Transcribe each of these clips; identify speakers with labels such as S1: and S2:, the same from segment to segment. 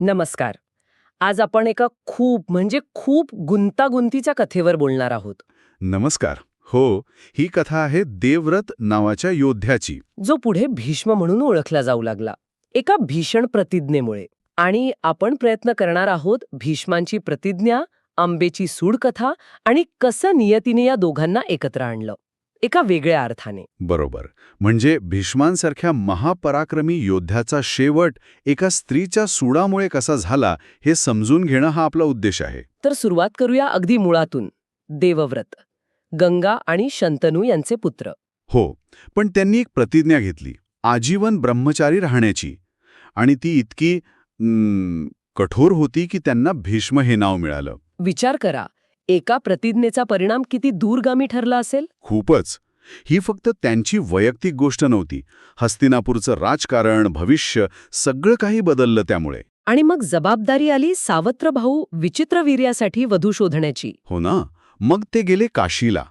S1: नमस्कार. आज आपण एका खूप म्हणजे खूप गुंतागुंतीच्या कथेवर बोलणार आहोत.
S2: नमस्कार. हो ही कथा आहे देवव्रत नावाच्या योद्ध्याची.
S1: जो पुढे भीष्म म्हणून ओळखला जाऊ लागला. एका भीषण प्रतिज्ञेमुळे. आणि आपण प्रयत्न करणार आहोत भीष्मांची प्रतिज्ञा आंबेची सूड कथा आणि कसं नियतीने या दोघांना एकत्र आणलं. एका वेगळ्या अर्थाने.
S2: बरोबर. म्हणजे भीष्मांसारख्या महापराक्रमी योद्ध्याचा शेवट एका स्त्रीच्या सुडामुळे कसा झाला हे समजून घेणं हा आपला उद्देश आहे.
S1: तर सुरुवात करूया अगदी मुळातून. देवव्रत. गंगा आणि शंतनू यांचे पुत्र.
S2: हो पण त्यांनी एक प्रतिज्ञा घेतली आजीवन ब्रह्मचारी राहण्याची. आणि ती इतकी कठोर होती की त्यांना भीष्म हे नाव मिळालं.
S1: विचार करा एका प्रतिज्ञेचा परिणाम किती दूरगामी ठरला असेल?
S2: खूपच. ही फक्त त्यांची वैयक्तिक गोष्ट नव्हती. हस्तिनापूरचं राजकारण भविष्य सगळं काही बदललं त्यामुळे.
S1: आणि मग जबाबदारी आली सावत्र भाऊ विचित्रवीर्यासाठी वधू शोधण्याची.
S2: हो ना. मग ते गेले काशीला.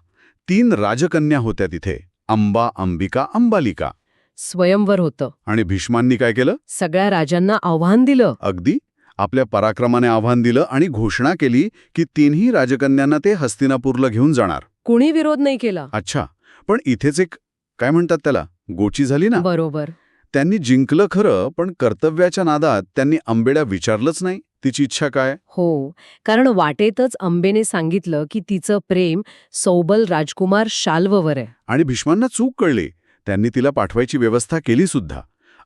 S2: तीन राजकन्या होत्या तिथे. अंबा अंबिका अंबालिका.
S1: स्वयंवर होतं.
S2: आणि भीष्मांनी काय केलं?
S1: सगळ्या राजांना आव्हान दिलं.
S2: अगदी. आपल्या पराक्रमाने आव्हान दिलं आणि घोषणा केली की तीनही राजकन्यांना ते हस्तिनापूरला घेऊन जाणार.
S1: कुणी विरोध नाही केला.
S2: अच्छा. पण इथेच एक काय म्हणतात त्याला गोची झाली ना?
S1: बरोबर.
S2: त्यांनी जिंकलं खरं पण कर्तव्याच्या नादात त्यांनी आंबेड्या विचारलंच नाही. तिची इच्छा काय?
S1: हो. कारण वाटेतच अंबेने सांगितलं की तिचं प्रेम सौबल राजकुमार शाल्ववर आहे.
S2: आणि भीष्मांना चूक कळली. त्यांनी तिला पाठवायची व्यवस्था केली सुद्धा.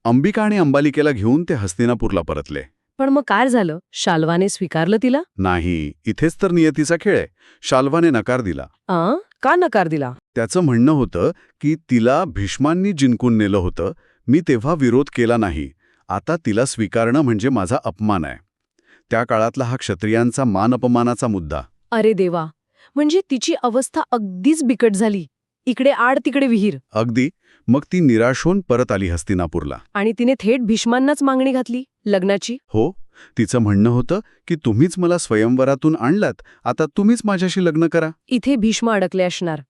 S2: अंबिका आणि अंबालिकेला घेऊन ते हस्तिनापूरला परतले.
S1: पण मग काय झालं? शाल्वाने स्वीकारलं तिला?
S2: नाही इथेच तर नियतीचा खेळ आहे. शाल्वाने नकार दिला.
S1: आ? का नकार दिला?
S2: त्याचं म्हणणं होतं की तिला भीष्मांनी जिंकून नेलं होतं. मी तेव्हा विरोध केला नाही. आता तिला स्वीकारणं म्हणजे माझा अपमान आहे. त्या काळातला हा क्षत्रियांचा मान अपमानाचा मुद्दा.
S1: अरे देवा! म्हणजे तिची अवस्था अगदीच बिकट झाली. इकडे आड तिकडे विहीर.
S2: अगदी. मग ती निराश होऊन परत आली हस्तिनापूरला.
S1: आणि तिने थेट भीष्मांनाच मागणी घातली लग्नाची.
S2: हो. तिचं म्हणणं होतं की तुम्हीच मला स्वयंवरातून आणलात. आता तुम्हीच माझ्याशी लग्न करा.
S1: इथे भीष्म अडकले असणार.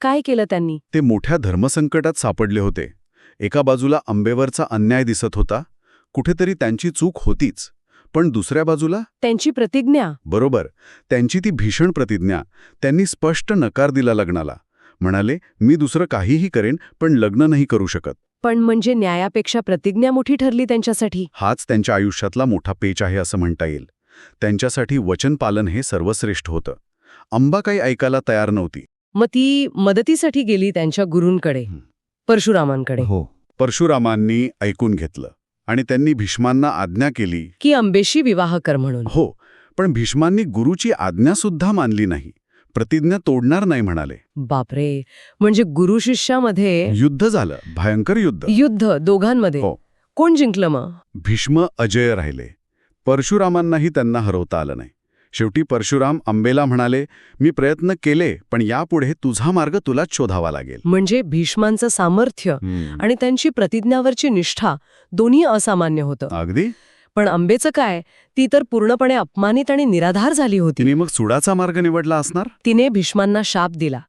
S1: काय केलं त्यांनी?
S2: ते मोठ्या धर्मसंकटात सापडले होते. एका बाजूला आंबेवरचा अन्याय दिसत होता. कुठेतरी त्यांची चूक होतीच. पण दुसऱ्या बाजूला?
S1: त्यांची प्रतिज्ञा.
S2: बरोबर. त्यांची ती भीषण प्रतिज्ञा. त्यांनी स्पष्ट नकार दिला लग्नाला. म्हणाले मी दुसरं काहीही करेन पण लग्न नाही करू शकत.
S1: पण म्हणजे न्यायापेक्षा प्रतिज्ञा मोठी ठरली त्यांच्यासाठी?
S2: हाच त्यांच्या आयुष्यातला मोठा पेच आहे असं म्हणता येईल. त्यांच्यासाठी वचनपालन हे सर्वश्रेष्ठ होतं. अंबा काही ऐकायला तयार नव्हती.
S1: मग ती मदतीसाठी गेली त्यांच्या गुरूंकडे. परशुरामांकडे.
S2: हो. परशुरामांनी ऐकून घेतलं आणि त्यांनी भीष्मांना आज्ञा केली.
S1: की अंबेशी विवाह कर म्हणून.
S2: हो पण भीष्मांनी गुरुची आज्ञासुद्धा मानली नाही. प्रतिज्ञा तोडणार नाही म्हणाले.
S1: बापरे. म्हणजे गुरु शिष्यामध्ये
S2: युद्ध झालं. भयंकर युद्ध.
S1: युद्ध दोघांमध्ये.
S2: हो.
S1: कोण जिंकलं मग?
S2: भीष्म अजय राहिले. परशुरामांनाही त्यांना हरवता आलं नाही. शेवटी परशुराम अंबेला म्हणाले मी प्रयत्न केले पण यापुढे तुझा मार्ग तुलाच शोधावा लागेल.
S1: म्हणजे भीष्मांचं सामर्थ्य आणि त्यांची प्रतिज्ञावरची निष्ठा दोन्ही असामान्य होतं.
S2: अगदी?
S1: पण अंबेचं काय? ती तर पूर्णपणे अपमानित आणि निराधार झाली होती.
S2: तिने मग सुडाचा मार्ग निवडला असणार?
S1: तिने भीष्मांना शाप दिला.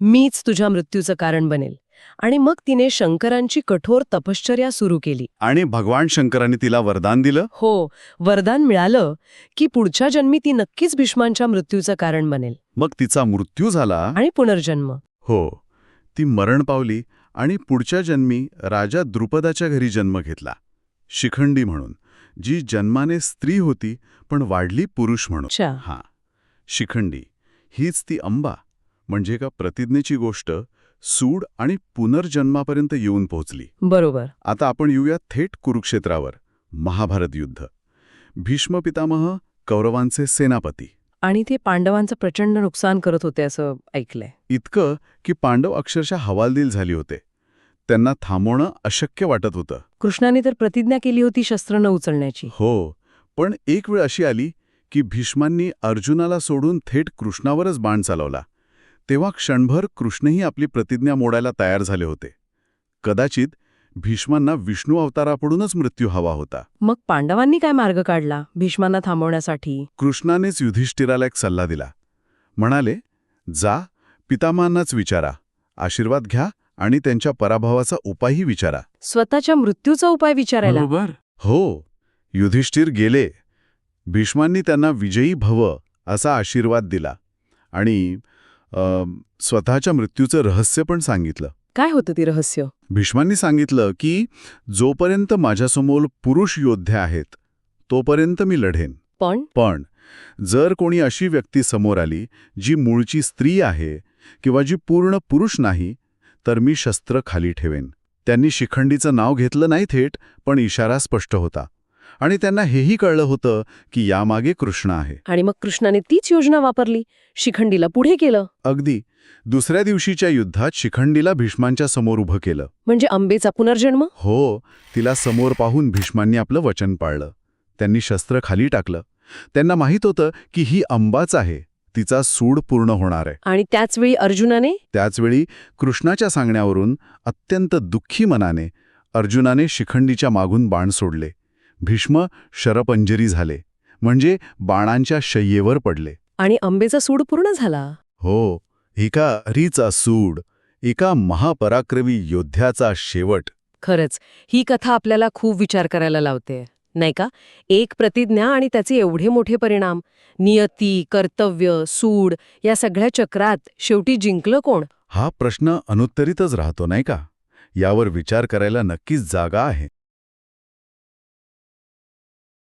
S1: मीच तुझ्या मृत्यूचं कारण बनेल. आणि मग तिने शंकरांची कठोर तपश्चर्या सुरू केली.
S2: आणि भगवान शंकराने तिला वरदान दिलं?
S1: हो वरदान मिळालं की पुढच्या जन्मी ती नक्कीच भीष्मांच्या मृत्यूचं कारण बनेल.
S2: मग तिचा मृत्यू झाला?
S1: आणि पुनर्जन्म.
S2: हो ती मरण पावली आणि पुढच्या जन्मी राजा द्रुपदाच्या घरी जन्म घेतला. शिखंडी म्हणून. जी जन्माने स्त्री होती पण वाढली पुरुष म्हणून. हां. शिखंडी. हीच ती अंबा. म्हणजे का प्रतिज्ञेची गोष्ट सूड आणि पुनर्जन्मापर्यंत येऊन पोहोचली.
S1: बरोबर.
S2: आता आपण येऊया थेट कुरुक्षेत्रावर महाभारत युद्ध. भीष्म पितामह कौरवांचे सेनापती.
S1: आणि ते पांडवांचं प्रचंड नुकसान करत होते असं ऐकलंय.
S2: इतकं की पांडव अक्षरशः हवालदिल झाली होते. त्यांना थांबवणं अशक्य वाटत होतं.
S1: कृष्णाने तर प्रतिज्ञा केली होती शस्त्र न उचलण्याची.
S2: हो पण एक वेळ अशी आली की भीष्मांनी अर्जुनाला सोडून थेट कृष्णावरच बाण चालवला. तेव्हा क्षणभर कृष्णही आपली प्रतिज्ञा मोडायला तयार झाले होते. कदाचित भीष्मांना विष्णू अवताराकडूनच मृत्यू हवा होता.
S1: मग पांडवांनी काय मार्ग काढला भीष्मांना थांबवण्यासाठी?
S2: कृष्णानेच युधिष्ठिराला एक सल्ला दिला. म्हणाले जा पितामहांनाच विचारा. आशीर्वाद घ्या आणि त्यांच्या पराभवाचा उपायही विचारा.
S1: स्वतःच्या मृत्यूचा उपाय विचारायला.
S2: हो युधिष्ठिर गेले. भीष्मांनी त्यांना विजयी भव असा आशीर्वाद दिला आणि स्वतःच्या मृत्यूचं रहस्य पण सांगितलं.
S1: काय होतं ती रहस्य?
S2: भीष्मांनी सांगितलं की जोपर्यंत माझ्यासमोर पुरुष योद्धे आहेत तोपर्यंत मी लढेन.
S1: पण?
S2: पण जर कोणी अशी व्यक्ती समोर आली जी मूळची स्त्री आहे किंवा जी पूर्ण पुरुष नाही तर मी शस्त्र खाली ठेवेन. त्यांनी शिखंडीचं नाव घेतलं नाही थेट पण इशारा स्पष्ट होता. आणि त्यांना हेही कळलं होतं की यामागे कृष्ण आहे.
S1: आणि मग कृष्णाने तीच योजना वापरली. शिखंडीला पुढे केलं.
S2: अगदी. दुसऱ्या दिवशीच्या युद्धात शिखंडीला भीष्मांच्या समोर उभं केलं.
S1: म्हणजे अंबेचा पुनर्जन्म?
S2: हो तिला समोर पाहून भीष्मांनी आपलं वचन पाळलं. त्यांनी शस्त्र खाली टाकलं. त्यांना माहीत होतं की ही अंबाच आहे. तिचा सूड पूर्ण होणार आहे.
S1: आणि त्याच वेळी अर्जुनाने?
S2: त्याचवेळी कृष्णाच्या सांगण्यावरून अत्यंत दुःखी मनाने अर्जुनाने शिखंडीच्या मागून बाण सोडले. भीष्म शरपंजरी झाले. म्हणजे बाणांच्या शय्येवर पडले.
S1: आणि अंबेचा सूड पूर्ण झाला?
S2: हो एका हरीचा सूड एका महापराक्रमी योद्ध्याचा शेवट.
S1: खरंच ही कथा आपल्याला खूप विचार करायला लावते. नाही का? एक प्रतिज्ञा आणि त्याचे एवढे मोठे परिणाम. नियती कर्तव्य सूड या सगळ्या चक्रात शेवटी जिंकलं कोण?
S2: हा प्रश्न अनुत्तरितच राहतो नाही का? यावर विचार करायला नक्कीच जागा आहे.